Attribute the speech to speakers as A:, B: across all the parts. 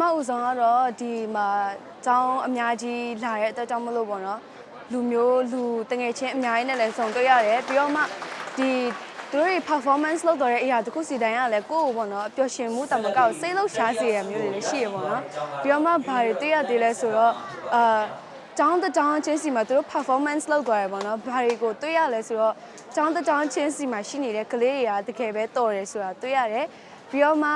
A: မဦးဆောင်ကတော့ဒီမှာကျောင်းအများကြီးလာတဲ့အတွက်ကြောင့်မလို့ပေါ့နော်လူမျိုးလူတငယ်ချင်းအများကြီးနဲ့လည်းဆုံတွေ့ရတယ်ပြီးတော့မှဒီသူတို့တွေ performance လုပ်တော့တဲ့အရာတစ်ခုစီတိုင်းကလည်းကိုယ့်ကိုပေါ့နော်ပျော်ရွှင်မှုတမကောက်စိတ်လှုပ်ရှားစေရမျိုးတွေလည်းရှိရပေါ့နော်ပြီးတော့မှဘာတွေတွေ့ရသေးလဲဆိုတော့အာကျောင်းတစ်ကျောင်းချင်းစီမှာသူတို့ performance လုပ်သွားတယ်ပေါ့နော်ဘာတွေကိုတွေ့ရလဲဆိုတော့ကျောင်းတစ်ကျောင်းချင်းစီမှာရှိနေတဲ့ကလေးတွေကတကယ်ပဲတော်တယ်ဆိုတာတွေ့ရတယ်ပြီးတော့မှ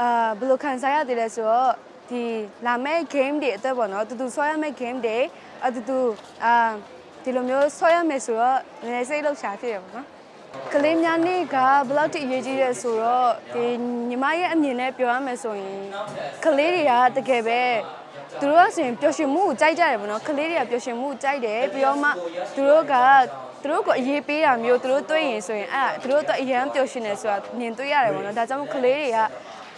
A: အာဘယ်လိုခံစားရသေးလဲဆိုတော့ဒီလာမဲ့ game တွေအတွက်ပေါ့နော်တူတူဆွဲရမယ့် game တွေအတူတူအာဒီလိုမျိုးဆွဲရမယ်ဆိုတော့နည်းနည်းစိတ်လှုပ်ရှားဖြစ်ရပါတော့ကလေးများနေ့ကဘယ်လောက်ထိအရေးကြီးလဲဆိုတော့ဒီညီမရဲ့အမြင်နဲ့ပြောရမယ်ဆိုရင်ကလေးတွေကတကယ်ပဲသူတို့ကဆိုရင်ပျော်ရွှင်မှုကိုကြိုက်ကြတယ်ပေါ့နော်ကလေးတွေကပျော်ရွှင်မှုကိုကြိုက်တယ်ပြီးတော့မှသူတို့ကသူတို့ကိုအရေးပေးတာမျိုးသူတို့တွေ့ရင်ဆိုရင်အဲ့ဒါသူတို့အတွက်အရန်ပျော်ရွှင်တယ်ဆိုတာမြင်တွေ့ရတယ်ပေါ့နော်ဒါကြောင့်မို့ကလေးတွေက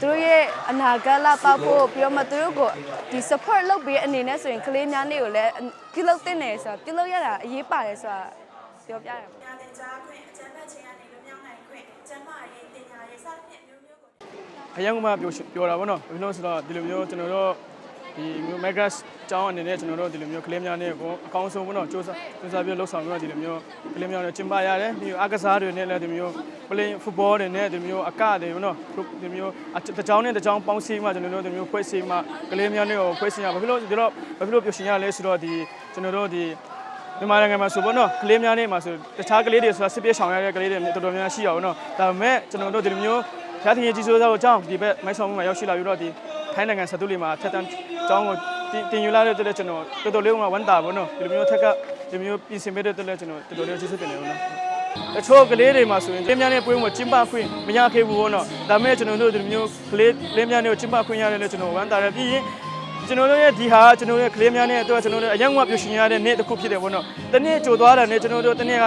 A: သူတို့ရဲ့အနာဂတ်လာပေါက်ဖို့ပြီးတော့မှသူတို့ကိုဒီ support လုပ်ပေးအနေနဲ့ဆိုရင်ကလေးများနေကိုလည်းပြုလုပ်တင်တယ်ဆိုတာပြုလုပ်ရတာအရေးပါတယ်ဆိုတာပြောပြရတယ်ပေါ့
B: ညာတင်ကြားခွင့်အကြမ်းဖက်ခြင်းကနေလွတ်မြောက်နိုင်ခွင့်ကျန်းမာရေးပညာရေးစသဖြင့်မျိုးမျိုးကို
C: အရင်ကမှပြောပြောတာဗောနော်ဘယ်လိုဆိုတော့ဒီလိုမျိုးကျွန်တော်တို့ ဒီမျိုး megas ကျောင်းအနေနဲ့ကျွန်တော်တို့ဒီလိုမျိုးကလေးများနဲ့ကိုအကောင်းဆုံးဗောနော်စူးစမ်းစူးစမ်းပြီးလှုပ်ဆောင်ပြီးတော့ဒီလိုမျိုးကလေးများနဲ့ကျင်းပရတယ်ပြီးအားကစားတွေနဲ့လည်းဒီမျိုး play football တွေနဲ့ဒီမျိုးအကတွေဗောနော်ဒီမျိုးတကြောင်းနဲ့တကြောင်းပေါင်းစည်းမှကျွန်တော်တို့ဒီမျိုးဖွဲ့စည်းမှကလေးများနဲ့ကိုဖွဲ့စည်းရဘာဖြစ်လို့ဒီတော့ဘာဖြစ်လို့ပြောရှင်ရလဲဆိုတော့ဒီကျွန်တော်တို့ဒီမြန်မာနိုင်ငံမှာဆိုပေါ့နော်ကလေးများနေမှာဆိုတခြားကလေးတွေဆိုတာစစ်ပြေးဆောင်ရတဲ့ကလေးတွေတော်တော်များများရှိရအောင်နော်ဒါပေမဲ့ကျွန်တော်တို့ဒီလိုမျိုးဖျားထင်ကြီးစိုးစားကိုအကြောင်းဒီဘက်မိုက်ဆောင်မှုမှာရောက်ရှိလာပြီးတော့ဒီထိုင်းနိုင်ငံဆတူလီမှာထက်တန်း အကြောင်းကိုတင်ယူလာတဲ့အတွက်ကျွန်တော်တော်တော်လေးကဝမ်းတာပေါ့နော်ဒီလိုမျိုးထက်ကဒီမျိုးပြင်ဆင်ပေးတဲ့အတွက်လည်းကျွန်တော်တော်တော်လေးကျေးဇူးတင်တယ်ပေါ့နော်တချို့ကလေးတွေမှာဆိုရင်လင်းများနဲ့ပွဲမှာကျင်းပခွင့်မရခဲ့ဘူးပေါ့နော်ဒါပေမဲ့ကျွန်တော်တို့ဒီလိုမျိုးကလေးလင်းများနဲ့ကျင်းပခွင့်ရတယ်လို့ကျွန်တော်ဝမ်းတာတယ်ပြီးရင်ကျွန်တော်တို့ရဲ့ဒီဟာကျွန်တော်တို့ရဲ့ကလေးများနဲ့အတွက်ကျွန်တော်တို့အရင်ကပြရှင်ရတဲ့နေ့တစ်ခုဖြစ်တယ်ပေါ့နော်တနေ့ကြိုသွားတာနဲ့ကျွန်တော်တို့တနေ့က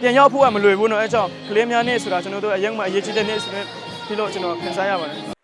C: ပြန်ရောက်ဖို့ကမလွယ်ဘူးနော်အဲကြောင့်ကလေးများနဲ့ဆိုတာကျွန်တော်တို့အရင်ကအရေးကြီးတဲ့နေ့ဆိုတော့ဒီလိုကျွန်တော်ခံစားရပါတယ်